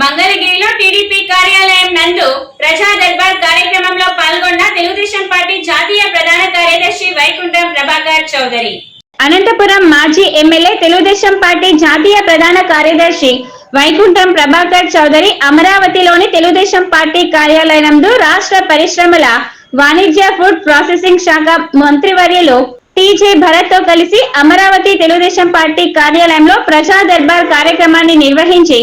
మంగళగిరిలో టీడీపీ కార్యాలయం నందు ప్రజా దర్బార్ కార్యక్రమంలో పాల్గొన్న తెలుగుదేశం పార్టీ జాతీయ ప్రధాన కార్యదర్శి వైకుంఠం ప్రభాకర్ చౌదరి. అనంతపురం మాజీ ఎమ్మెల్యే తెలుగుదేశం పార్టీ జాతీయ ప్రధాన కార్యదర్శి వైకుంఠం ప్రభాకర్ చౌదరి అమరావతిలోని తెలుగుదేశం పార్టీ కార్యాలయం రాష్ట్ర పరిశ్రమల వాణిజ్య ఫుడ్ ప్రాసెసింగ్ శాఖ మంత్రివర్యులు టీజే భరత్తో కలిసి అమరావతి తెలుగుదేశం పార్టీ కార్యాలయంలో ప్రజా దర్బార్ కార్యక్రమాన్ని నిర్వహించి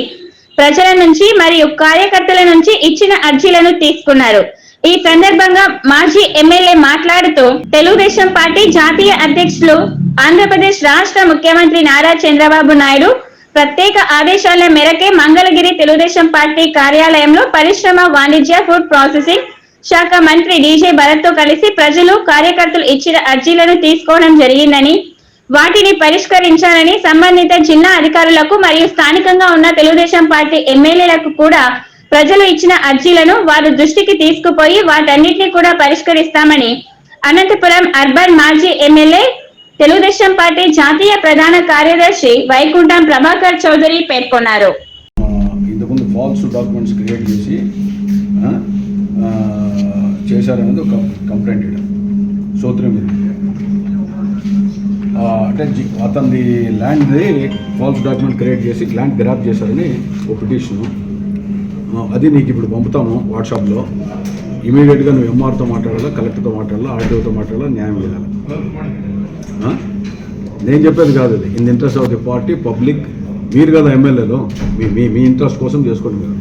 ప్రజల నుంచి మరియు కార్యకర్తల నుంచి ఇచ్చిన అర్జీలను తీసుకున్నారు. ఈ సందర్భంగా మాజీ ఎమ్మెల్యే మాట్లాడుతూ తెలుగుదేశం పార్టీ జాతీయ అధ్యక్షులు ఆంధ్రప్రదేశ్ రాష్ట్ర ముఖ్యమంత్రి నారా చంద్రబాబు నాయుడు ప్రత్యేక ఆదేశాల మేరకే మంగళగిరి తెలుగుదేశం పార్టీ కార్యాలయంలో పరిశ్రమ వాణిజ్య ఫుడ్ ప్రాసెసింగ్ శాఖ మంత్రి డీజే భరత్తో కలిసి ప్రజలు కార్యకర్తలు ఇచ్చిన అర్జీలను తీసుకోవడం జరిగిందని వాటిని పరిష్కరించాలని సంబంధిత జిల్లా అధికారులకు మరియు స్థానికంగా ఉన్న తెలుగుదేశం పార్టీ ఎమ్మెల్యేలకు కూడా ప్రజలు ఇచ్చిన అర్జీలను వారు దృష్టికి తీసుకుపోయి వాటన్నిటిని కూడా పరిష్కరిస్తామని అనంతపురం అర్బన్ మాజీ ఎమ్మెల్యే తెలుగుదేశం పార్టీ జాతీయ ప్రధాన కార్యదర్శి వైకుంఠం ప్రభాకర్ చౌదరి పేర్కొన్నారు. ఇంతకుముందు ఫాల్స్ డాక్యుమెంట్స్ క్రియేట్ చేసి చేశారనేది ఒక కంప్లైంట్ సూత్రం అంటే జి- అతనిది ల్యాండ్ది ఫాల్స్ డాక్యుమెంట్ క్రియేట్ చేసి ల్యాండ్ గ్రాప్ చేశారని ఒక పిటిషను అది నీకు ఇప్పుడు పంపుతాము వాట్సాప్లో. ఇమీడియట్గా నువ్వు ఎంఆర్తో మాట్లాడాలా కలెక్టర్తో మాట్లాడాలా ఆర్టీఓతో మాట్లాడాలా న్యాయం చేయాలి? నేను చెప్పేది కాదు అది. In interest of the party public మీరు కదా ఎమ్మెల్యేలు మీ మీ మీ ఇంట్రెస్ట్ కోసం చేసుకోండి మీరు.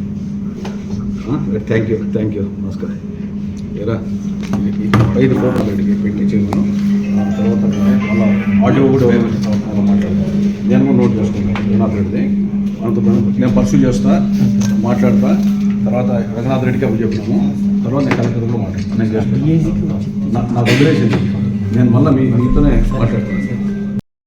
థ్యాంక్ యూ థ్యాంక్ యూ నమస్కారం. ఎరా ఐదు ఫోటోలు అడిగి పెట్టి చేయను తర్వాత ఆడియో కూడా మళ్ళీ మాట్లాడతాను నేను కూడా నోట్ చేసుకుంటాను రఘునాథ్ రెడ్డిది. అంత నేను పర్సూ చేస్తా మాట్లాడతా. తర్వాత రఘునాథ్ రెడ్డికి అవి చెప్పినాము తర్వాత నేను కలెక్టర్ కూడా మాట్లాడతాను నేను చేస్తాను నా- వదిలేసింది నేను మళ్ళీ మీ మీతోనే మాట్లాడతాను.